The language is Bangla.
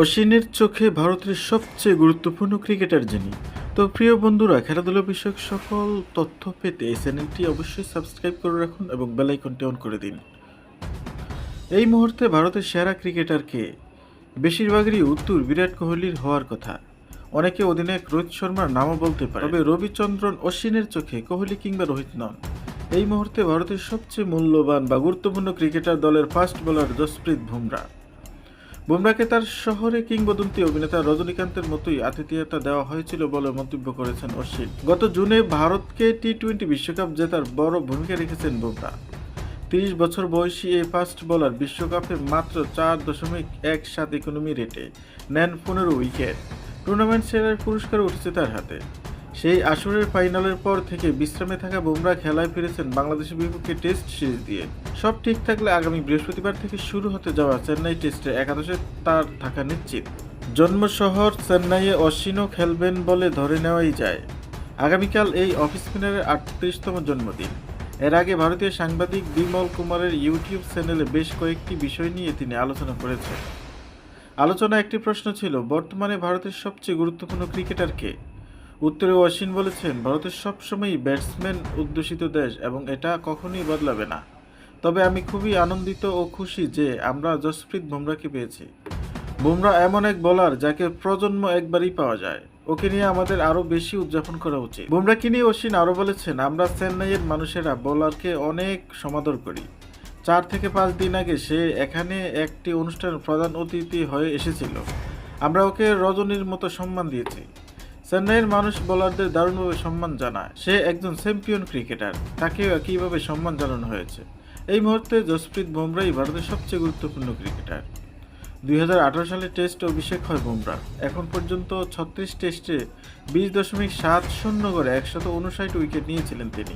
অশ্বিনের চোখে ভারতের সবচেয়ে গুরুত্বপূর্ণ ক্রিকেটার যিনি। তো প্রিয় বন্ধুরা, খেলাধুলা বিষয়ক সকল তথ্য পেতে এই চ্যানেলটি অবশ্যই সাবস্ক্রাইব করে রাখুন এবং বেলাইকনটি অন করে দিন। এই মুহূর্তে ভারতের সেরা ক্রিকেটারকে বেশিরভাগেরই উত্তর বিরাট কোহলির হওয়ার কথা। অনেকে অধিনায়ক রোহিত শর্মার নামও বলতে পারে। তবে রবিচন্দ্রন অশ্বিনের চোখে কোহলি কিংবা রোহিত নন। এই মুহূর্তে ভারতের সবচেয়ে মূল্যবান বা গুরুত্বপূর্ণ ক্রিকেটার দলের ফাস্ট বোলার জসপ্রীত বুমরা। বুমরাকে তার শহরে কিংবদন্তি অভিনেতা রজনীকান্তের মতোই আতিথেয়তা দেওয়া হয়েছিল বলে মন্তব্য করেছেন অশ্বিন। গত জুনে ভারতকে টি টোয়েন্টি বিশ্বকাপ জেতার বড় ভূমিকা রেখেছেন বুমরা তিরিশ বছর বয়সী এই ফাস্ট বোলার বিশ্বকাপে মাত্র চার দশমিক এক সাত ইকোনমি রেটে নেন পনেরো উইকেট। টুর্নামেন্ট সেরার পুরস্কার উঠেছে তার হাতে। সেই আসরের ফাইনালের পর থেকে বিশ্রামে থাকা বুমরা খেলায় ফিরেছেন বাংলাদেশের বিপক্ষে টেস্ট সিরিজ দিয়ে। সব ঠিক থাকলে আগামী বৃহস্পতিবার থেকে শুরু হতে যাওয়া চেন্নাই টেস্টে একাদশে তার থাকা নিশ্চিত। জন্ম শহর চেন্নাইয়ে অশ্বিনও খেলবেন বলে ধরে নেওয়াই যায়। আগামীকাল এই অফ স্পিনারের আটত্রিশতম জন্মদিন। এর আগে ভারতীয় সাংবাদিক বিমল কুমারের ইউটিউব চ্যানেলে বেশ কয়েকটি বিষয় নিয়ে তিনি আলোচনা করেছেন। আলোচনা একটি প্রশ্ন ছিল, বর্তমানে ভারতের সবচেয়ে গুরুত্বপূর্ণ ক্রিকেটার কে? উত্তরে অশ্বিন বলেছেন, ভারতের সবসময়ই ব্যাটসম্যান অধ্যুষিত দেশ এবং এটা কখনোই বদলাবে না। তবে আমি খুবই আনন্দিত ও খুশি যে আমরা জসপ্রীত বুমরাকে পেয়েছি। বুমরা এমন এক বোলার যাকে প্রজন্ম একবারই পাওয়া যায়। ওকে নিয়ে আমাদের আরও বেশি উদযাপন করা উচিত। বুমরাকে নিয়ে অশ্বিন আরও বলেছেন, আমরা চেন্নাইয়ের মানুষেরা বোলারকে অনেক সমাদর করি। চার থেকে পাঁচ দিন আগে সে এখানে একটি অনুষ্ঠান প্রধান অতিথি হয়ে এসেছিল। আমরা ওকে রজনীর মতো সম্মান দিয়েছি। চেন্নাইয়ের মানুষ বোলারদের দারুণভাবে সম্মান জানায়। সে একজন চ্যাম্পিয়ন ক্রিকেটার, তাকেও একইভাবে সম্মান জানানো হয়েছে। এই মুহূর্তে জসপ্রীত বুমরাই ভারতের সবচেয়ে গুরুত্বপূর্ণ ক্রিকেটার। দুই হাজার আঠারো সালে টেস্ট অভিষেক হয় বুমরা এখন পর্যন্ত ছত্রিশ টেস্টে বিশ দশমিক সাত শূন্য করে একশত উনষাট উইকেট নিয়েছিলেন তিনি।